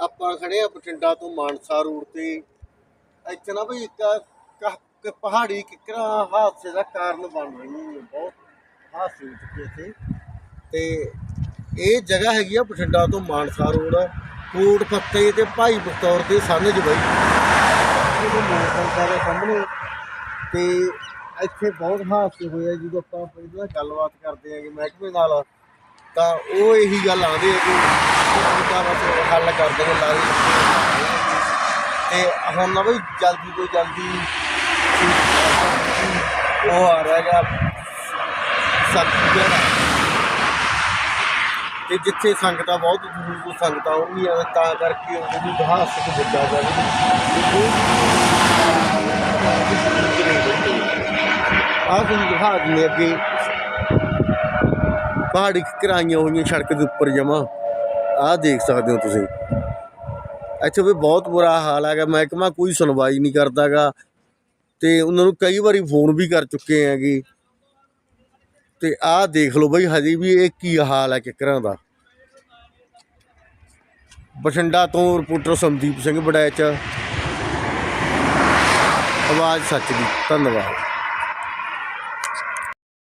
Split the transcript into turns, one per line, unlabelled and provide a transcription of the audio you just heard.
ਆਪਾਂ ਖੜੇ ਆ ਬਠਿੰਡਾ ਤੋਂ ਮਾਨਸਾ ਰੋਡ ਤੇ। ਇੱਥੇ ਨਾ ਬਈ ਇੱਕ ਕ- ਕ- ਪਹਾੜੀ ਕਿਕਰਾ ਹਾਦਸੇ ਦਾ ਕਾਰਨ ਬਣ ਰਹੀ ਹੈ। ਬਹੁਤ ਹਾਦਸੇ ਹੋ ਚੁੱਕੇ ਇੱਥੇ। ਤੇ ਇਹ ਜਗ੍ਹਾ ਹੈਗੀ ਆ ਬਠਿੰਡਾ ਤੋਂ ਮਾਨਸਾ ਰੋਡ, ਕੋਟ ਫੱਤੇ ਤੇ ਭਾਈ ਬਖਤੌਰ ਦੇ ਸਾਹਮਣੇ ਚ ਬਈ। ਇਹ ਦੇ ਸਾਹਮਣੇ। ਤੇ ਇੱਥੇ ਬਹੁਤ ਹਾਦਸੇ ਹੋਏ ਆ। ਜਦੋਂ ਆਪਾਂ ਪਹਿਲਾਂ ਗੱਲਬਾਤ ਕਰਦੇ ਆਂਗੇ ਮਹਿਕਮੇ ਨਾਲ, ਤਾਂ ਉਹ ਇਹੀ ਗੱਲ ਆਉਂਦੇ ਆ ਕਿ ਉਹਦਾ ਬਸ ਹੱਲ ਕਰਦੇ ਦੇਗੇ ਲਾਰੀ ਤੇ ਹੁਣ ਨਾ ਬਈ ਜਲਦੀ ਤੋਂ ਜਲਦੀ ਉਹ ਆ ਰਿਹਾ ਹੈਗਾ ਸਤਿਗੁਰ ਤੇ ਜਿੱਥੇ ਸੰਗਤਾਂ ਬਹੁਤ ਦੂਰ ਤੋਂ ਸੰਗਤਾਂ ਆਉਂਦੀਆਂ ਤਾਂ ਕਰਕੇ ਉਹਨੂੰ ਇਤਿਹਾਸਕ ਬੱਚਾ ਜਾਵੇ। ਆਹ ਤੁਸੀਂ ਦਿਖਾ ਦਿੰਦੇ ਅੱਗੇ। ਪਹਾੜੀ ਕਰਾਈਆਂ ਹੋਈਆਂ ਸੜਕ ਦੇ ਉੱਪਰ ਜਮਾ। ਆਹ ਦੇਖ ਸਕਦੇ ਹੋ ਤੁਸੀਂ। ਇੱਥੇ ਵੀ ਬਹੁਤ ਬੁਰਾ ਹਾਲ ਹੈਗਾ। ਮਹਿਕਮਾ ਕੋਈ ਸੁਣਵਾਈ ਨਹੀਂ ਕਰਦਾਗਾ। ਤੇ ਉਹਨਾਂ ਨੂੰ ਕਈ ਵਾਰੀ ਫੋਨ ਵੀ ਕਰ ਚੁੱਕੇ ਹੈਗੇ। ਤੇ ਆਹ ਦੇਖ ਲਓ ਬਈ, ਹਜੇ ਵੀ ਇਹ ਕੀ ਹਾਲ ਹੈ ਕਿਕਰਾਂ ਦਾ। ਬਠਿੰਡਾ ਤੋਂ ਰਿਪੋਰਟਰ ਸੰਦੀਪ ਸਿੰਘ ਬੜੈਚ। ਆਵਾਜ਼ ਸੱਚ ਦੀ। ਧੰਨਵਾਦ।